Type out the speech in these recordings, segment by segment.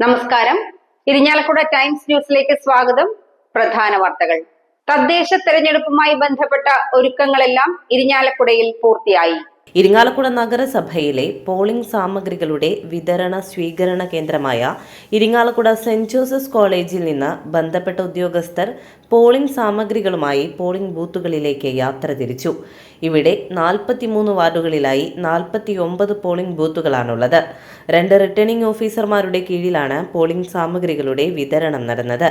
നമസ്കാരം. ഇരിഞ്ഞാലക്കുട ടൈംസ് ന്യൂസിലേക്ക് സ്വാഗതം. പ്രധാന വാർത്തകൾ. തദ്ദേശ തെരഞ്ഞെടുപ്പുമായി ബന്ധപ്പെട്ട ഒരുക്കങ്ങളെല്ലാം ഇരിഞ്ഞാലക്കുടയിൽ പൂർത്തിയായി. ഇരിങ്ങാലക്കുട നഗരസഭയിലെ പോളിംഗ് സാമഗ്രികളുടെ വിതരണ സ്വീകരണ കേന്ദ്രമായ ഇരിങ്ങാലക്കുട സെന്റ് ജോസഫ്സ് കോളേജിൽ നിന്ന് ബന്ധപ്പെട്ട ഉദ്യോഗസ്ഥർ പോളിംഗ് സാമഗ്രികളുമായി പോളിംഗ് ബൂത്തുകളിലേക്ക് യാത്ര തിരിച്ചു. ഇവിടെ നാൽപ്പത്തിമൂന്ന് വാർഡുകളിലായി നാൽപ്പത്തി ഒമ്പത് പോളിംഗ് ബൂത്തുകളാണുള്ളത്. രണ്ട് റിട്ടേണിംഗ് ഓഫീസർമാരുടെ കീഴിലാണ് പോളിംഗ് സാമഗ്രികളുടെ വിതരണം നടന്നത്.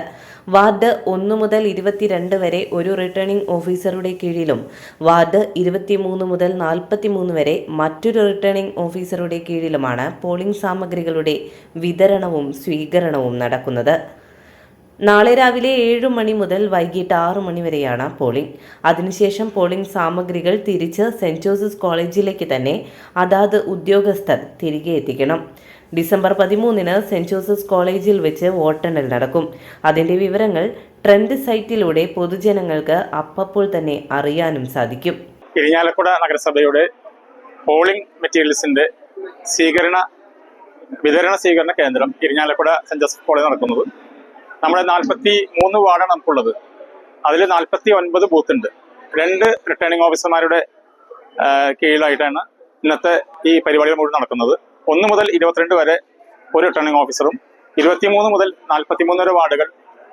വാർഡ് ഒന്ന് മുതൽ ഇരുപത്തിരണ്ട് വരെ ഒരു റിട്ടേണിംഗ് ഓഫീസറുടെ കീഴിലും വാർഡ് ഇരുപത്തിമൂന്ന് മുതൽ നാൽപ്പത്തിമൂന്ന് വരെ മറ്റൊരു റിട്ടേണിംഗ് ഓഫീസറുടെ കീഴിലുമാണ് പോളിംഗ് സാമഗ്രികളുടെ വിതരണവും സ്വീകരണവും നടക്കുന്നത്. നാളെ രാവിലെ ഏഴ് മണി മുതൽ വൈകിട്ട് ആറു മണി വരെയാണ് പോളിംഗ്. അതിനുശേഷം പോളിംഗ് സാമഗ്രികൾ തിരിച്ച് സെന്റ് ജോസഫ്സ് കോളേജിലേക്ക് തന്നെ അതാത് ഉദ്യോഗസ്ഥർ തിരികെ എത്തിക്കണം. ഡിസംബർ പതിമൂന്നിന് സെന്റ് ജോസഫ്സ് കോളേജിൽ വെച്ച് വോട്ടെണ്ണൽ നടക്കും. അതിന്റെ വിവരങ്ങൾ ട്രെൻഡ് സൈറ്റിലൂടെ പൊതുജനങ്ങൾക്ക് അപ്പപ്പോൾ തന്നെ അറിയാനും സാധിക്കും. ഇരിഞ്ഞാലക്കുട നഗരസഭയുടെ പോളിംഗ് മെറ്റീരിയൽസിന്റെ സ്വീകരണ വിതരണ സ്വീകരണ കേന്ദ്രം ഇരിഞ്ഞാലക്കുട സെന്റ് ജോസഫ് കോളേജ് നടക്കുന്നത്. നമ്മുടെ നാൽപ്പത്തി മൂന്ന് വാർഡാണ് നമുക്കുള്ളത്. അതിൽ നാൽപ്പത്തി ഒൻപത് ബൂത്ത് ഉണ്ട്. രണ്ട് റിട്ടേണിംഗ് ഓഫീസർമാരുടെ കീഴിലായിട്ടാണ് ഇന്നത്തെ ഈ പരിപാടികൾ മുഴുവൻ നടക്കുന്നത്. ഒന്ന് മുതൽ ഇരുപത്തിരണ്ട് വരെ ഒരു റിട്ടേണിംഗ് ഓഫീസറും ഇരുപത്തിമൂന്ന് മുതൽ നാൽപ്പത്തിമൂന്ന് വരെ വാർഡുകൾ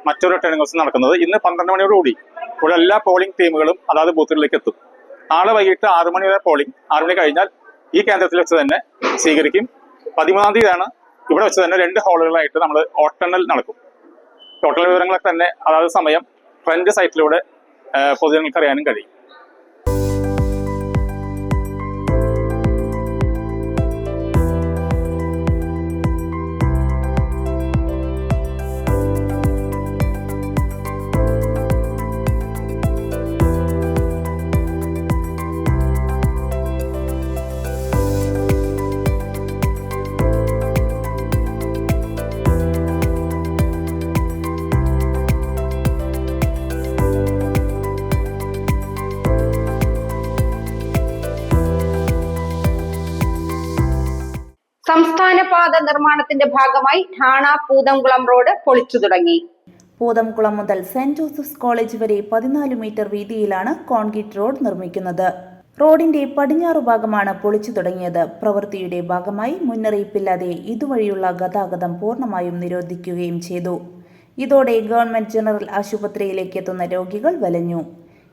മറ്റൊരു റിട്ടേണിംഗ് ഓഫീസർ നടക്കുന്നത്. ഇന്ന് പന്ത്രണ്ട് മണിയോടുകൂടി ഇവിടെ എല്ലാ പോളിംഗ് ടീമുകളും അതാത് ബൂത്തുകളിലേക്ക് എത്തും. നാളെ വൈകിട്ട് ആറു മണി വരെ പോളിംഗ് ആറു മണി കഴിഞ്ഞാൽ ഈ കേന്ദ്രത്തിൽ വെച്ച് തന്നെ സ്വീകരിക്കും. പതിമൂന്നാം തീയതിയാണ് ഇവിടെ വെച്ച് തന്നെ രണ്ട് ഹാളുകളായിട്ട് നമ്മൾ ഓട്ടെണ്ണൽ നടക്കും. ടോട്ടൽ വിവരങ്ങളൊക്കെ തന്നെ അതാത് സമയം ഫ്രണ്ട് സൈറ്റിലൂടെ പൊതുജനങ്ങൾക്ക് അറിയാനും കഴിയും. സംസ്ഥാന പാത നിർമ്മാണത്തിന്റെ ഭാഗമായി ഠാണ പൂതംകുളം റോഡ് പൊളിച്ചു തുടങ്ങി. പൂതംകുളം മുതൽ സെന്റ് ജോസഫ്സ് കോളേജ് വരെ പതിനാല് മീറ്റർ വീതിയിലാണ് കോൺക്രീറ്റ് റോഡ് നിർമ്മിക്കുന്നത്. റോഡിന്റെ പടിഞ്ഞാറ് ഭാഗമാണ് പൊളിച്ചു തുടങ്ങിയത്. പ്രവൃത്തിയുടെ ഭാഗമായി മുന്നറിയിപ്പില്ലാതെ ഇതുവഴിയുള്ള ഗതാഗതം പൂർണമായും നിരോധിക്കുകയും ചെയ്തു. ഇതോടെ ഗവൺമെന്റ് ജനറൽ ആശുപത്രിയിലേക്ക് എത്തുന്ന രോഗികൾ വലഞ്ഞു.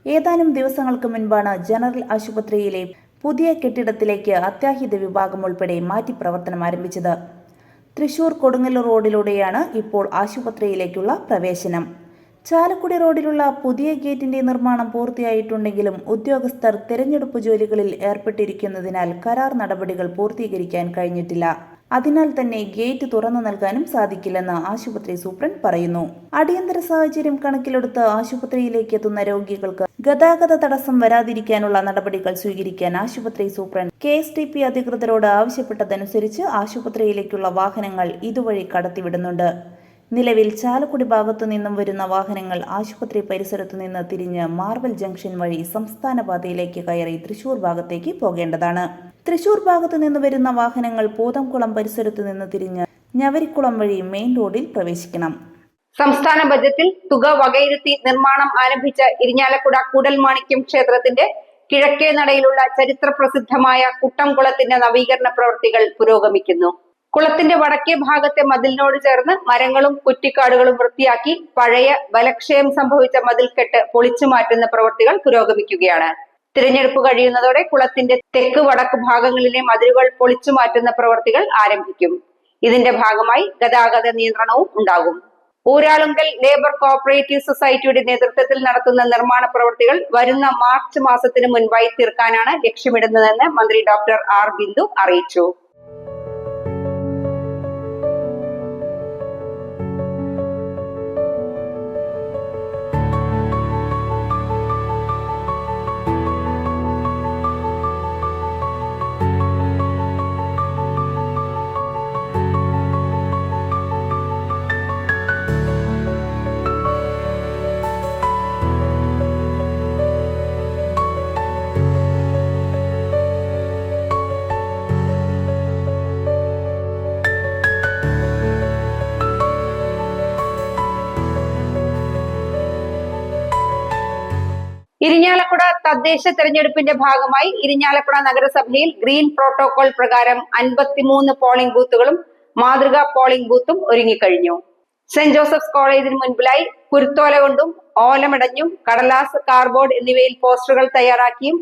ഏതാനും ദിവസങ്ങൾക്ക് മുൻപാണ് ജനറൽ ആശുപത്രിയിലെ പുതിയ കെട്ടിടത്തിലേക്ക് അത്യാഹിത വിഭാഗം ഉൾപ്പെടെ മാറ്റി പ്രവർത്തനം ആരംഭിച്ചത്. തൃശൂർ കൊടുങ്ങല്ലൂർ റോഡിലൂടെയാണ് ഇപ്പോൾ ആശുപത്രിയിലേക്കുള്ള പ്രവേശനം. ചാലക്കുടി റോഡിലുള്ള പുതിയ ഗേറ്റിന്റെ നിർമ്മാണം പൂർത്തിയായിട്ടുണ്ടെങ്കിലും ഉദ്യോഗസ്ഥർ തിരഞ്ഞെടുപ്പ് ജോലികളിൽ ഏർപ്പെട്ടിരിക്കുന്നതിനാൽ കരാർ നടപടികൾ പൂർത്തീകരിക്കാൻ കഴിഞ്ഞിട്ടില്ല. അതിനാൽ തന്നെ ഗേറ്റ് തുറന്നു നൽകാനും സാധിക്കില്ലെന്ന് ആശുപത്രി സൂപ്രണ്ട് പറയുന്നു. അടിയന്തര സാഹചര്യം കണക്കിലെടുത്ത് ആശുപത്രിയിലേക്ക് എത്തുന്ന രോഗികൾക്ക് ഗതാഗത തടസ്സം വരാതിരിക്കാനുള്ള നടപടികൾ സ്വീകരിക്കാൻ ആശുപത്രി superintendent K S T P അധികൃതരോട് ആവശ്യപ്പെട്ടതനുസരിച്ച് ആശുപത്രിയിലേക്കുള്ള വാഹനങ്ങൾ ഇതുവഴി കടത്തിവിടുന്നുണ്ട്. നിലവിൽ ചാലക്കുടി ഭാഗത്തു നിന്നും വരുന്ന വാഹനങ്ങൾ ആശുപത്രി പരിസരത്തു നിന്ന് തിരിഞ്ഞ് മാർബൽ ജംഗ്ഷൻ വഴി സംസ്ഥാന പാതയിലേക്ക് കയറി തൃശൂർ ഭാഗത്തേക്ക് പോകേണ്ടതാണ്. തൃശൂർ ഭാഗത്തു നിന്ന് വരുന്ന വാഹനങ്ങൾ പൂതംകുളം പരിസരത്തു നിന്ന് തിരിഞ്ഞ് ഞവരിക്കുളം വഴി മെയിൻ റോഡിൽ പ്രവേശിക്കണം. സംസ്ഥാന ബജറ്റിൽ തുക വകയിരുത്തി നിർമ്മാണം ആരംഭിച്ച ഇരിഞ്ഞാലക്കുട കൂടൽമാണിക്യം ക്ഷേത്രത്തിന്റെ കിഴക്കേ നടയിലുള്ള ചരിത്ര പ്രസിദ്ധമായ കുട്ടംകുളത്തിന്റെ നവീകരണ പ്രവൃത്തികൾ പുരോഗമിക്കുന്നു. കുളത്തിന്റെ വടക്കേ ഭാഗത്തെ മതിലിനോട് ചേർന്ന് മരങ്ങളും കുറ്റിക്കാടുകളും വൃത്തിയാക്കി പഴയ ബലക്ഷയം സംഭവിച്ച മതിൽക്കെട്ട് പൊളിച്ചു മാറ്റുന്ന പ്രവൃത്തികൾ പുരോഗമിക്കുകയാണ്. തിരഞ്ഞെടുപ്പ് കഴിയുന്നതോടെ കുളത്തിന്റെ തെക്ക് വടക്ക് ഭാഗങ്ങളിലെ മതിലുകൾ പൊളിച്ചു മാറ്റുന്ന പ്രവൃത്തികൾ ആരംഭിക്കും. ഇതിന്റെ ഭാഗമായി ഗതാഗത നിയന്ത്രണവും ഉണ്ടാകും. ഊരാളുങ്കൽ ലേബർ കോഓപ്പറേറ്റീവ് സൊസൈറ്റിയുടെ നേതൃത്വത്തിൽ നടത്തുന്ന നിർമ്മാണ പ്രവൃത്തികൾ വരുന്ന മാർച്ച് മാസത്തിന് മുൻപായി തീർക്കാനാണ് ലക്ഷ്യമിടുന്നതെന്ന് മന്ത്രി ഡോക്ടർ ആർ ബിന്ദു അറിയിച്ചു. ഇരിഞ്ഞാലക്കുട തദ്ദേശ തെരഞ്ഞെടുപ്പിന്റെ ഭാഗമായി ഇരിഞ്ഞാലക്കുട നഗരസഭയിൽ ഗ്രീൻ പ്രോട്ടോകോൾ പ്രകാരം അൻപത്തിമൂന്ന് പോളിംഗ് ബൂത്തുകളും മാതൃകാ പോളിംഗ് ബൂത്തും ഒരുങ്ങിക്കഴിഞ്ഞു. സെന്റ് ജോസഫ്സ് കോളേജിന് മുൻപിലായി കുരുത്തോല കൊണ്ടും ഓലമടഞ്ഞും കടലാസ് കാർബോർഡ് എന്നിവയിൽ പോസ്റ്ററുകൾ തയ്യാറാക്കിയും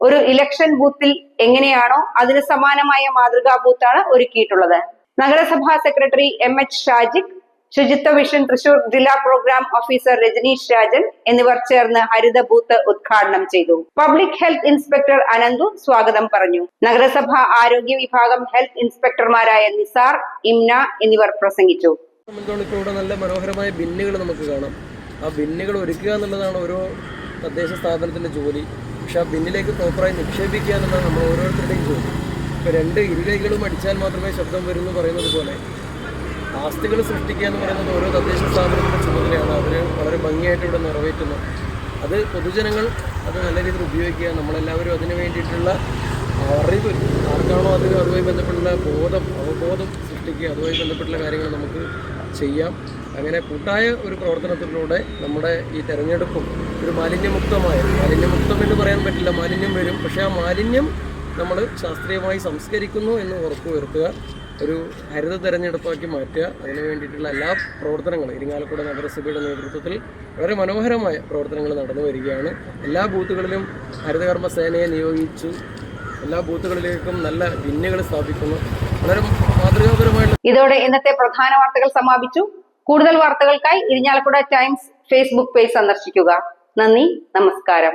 ഒരു ഇലക്ഷൻ ബൂത്തിൽ എങ്ങനെയാണോ അതിന് സമാനമായ മാതൃകാ ബൂത്താണ് ഒരുക്കിയിട്ടുള്ളത്. നഗരസഭാ സെക്രട്ടറി എം എച്ച് ഷാജിക് ശുചിത്വ മിഷൻ തൃശൂർ ജില്ലാ പ്രോഗ്രാം ഓഫീസർ രജനീഷ് രാജൻ എന്നിവർ ചേർന്ന് ഹരിത ബൂത്ത് ഉദ്ഘാടനം ചെയ്തു. പബ്ലിക് ഹെൽത്ത് ഇൻസ്പെക്ടർ അനന്തു സ്വാഗതം പറഞ്ഞു. നഗരസഭ ആരോഗ്യ വിഭാഗം ഹെൽത്ത് ഇൻസ്പെക്ടർമാരായ നിസാർ ഇംന എന്നിവർ പ്രസംഗിച്ചു. നല്ല മനോഹരമായ ബിന്നുകൾ നമുക്ക് കാണാം. ആ ബിന്നുകൾ ഒരുക്കുക എന്നുള്ളതാണ് ഓരോ തദ്ദേശ സ്ഥാപനത്തിന്റെ ജോലി. പക്ഷെ ആ ബിന്നിലേക്ക് പ്രോപ്പറായി നിക്ഷേപിക്കുക എന്നുള്ളതാണ് നമ്മൾ ഓരോരുത്തരുടെയും ജോലി. ഇപ്പോൾ രണ്ട് ഇരുകൈകളും അടിച്ചാൽ മാത്രമേ ശബ്ദം വരുന്നു പറയുന്നത് പോലെ ആസ്തികൾ സൃഷ്ടിക്കുക എന്ന് പറയുന്നത് ഓരോ തദ്ദേശ സ്ഥാപനത്തിന്റെ ചുമതലയാണ്. അവർ വളരെ ഭംഗിയായിട്ട് ഇവിടെ നിറവേറ്റുന്നു. അത് പൊതുജനങ്ങൾ അത് നല്ല രീതിയിൽ ഉപയോഗിക്കുക നമ്മളെല്ലാവരും അതിന് വേണ്ടിയിട്ടുള്ള അറിവ് ആർക്കാണോ അതിന് അതുമായി ബന്ധപ്പെട്ടുള്ള ബോധം അവബോധം സൃഷ്ടിക്കുക അതുമായി ബന്ധപ്പെട്ടുള്ള കാര്യങ്ങൾ നമുക്ക് ചെയ്യാം. അങ്ങനെ കൂട്ടായ ഒരു പ്രവർത്തനത്തിലൂടെ നമ്മുടെ ഈ തെരഞ്ഞെടുപ്പും ഒരു മാലിന്യമുക്തമായ മാലിന്യമുക്തം എന്ന് പറയാൻ പറ്റില്ല മാലിന്യം വരും. പക്ഷേ ആ മാലിന്യം നമ്മൾ ശാസ്ത്രീയമായി സംസ്കരിക്കുന്നു എന്ന് ഉറപ്പുവരുത്തുക ഒരു ഹരിത തെരഞ്ഞെടുപ്പാക്കി മാറ്റുക. അതിന് വേണ്ടിയിട്ടുള്ള എല്ലാ പ്രവർത്തനങ്ങളും ഇരിങ്ങാലക്കുട നഗരസഭയുടെ നേതൃത്വത്തിൽ വളരെ മനോഹരമായ പ്രവർത്തനങ്ങൾ നടന്നു വരികയാണ്. എല്ലാ ബൂത്തുകളിലും ഹരിതകർമ്മ സേനയെ നിയോഗിച്ചു. എല്ലാ ബൂത്തുകളിലേക്കും നല്ല ബിന്നുകൾ സ്ഥാപിക്കുന്നു. വളരെ മാതൃകാപരമായിട്ടുള്ള ഇതോടെ ഇന്നത്തെ പ്രധാന വാർത്തകൾ സമാപിച്ചു. കൂടുതൽ വാർത്തകൾക്കായി ഇരിഞ്ഞാലക്കുട ടൈംസ് ഫേസ്ബുക്ക് പേജ് സന്ദർശിക്കുക. നന്ദി നമസ്കാരം.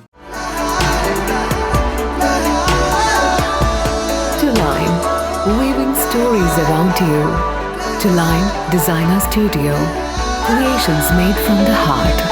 you. To Designer Studio, creations made from the heart.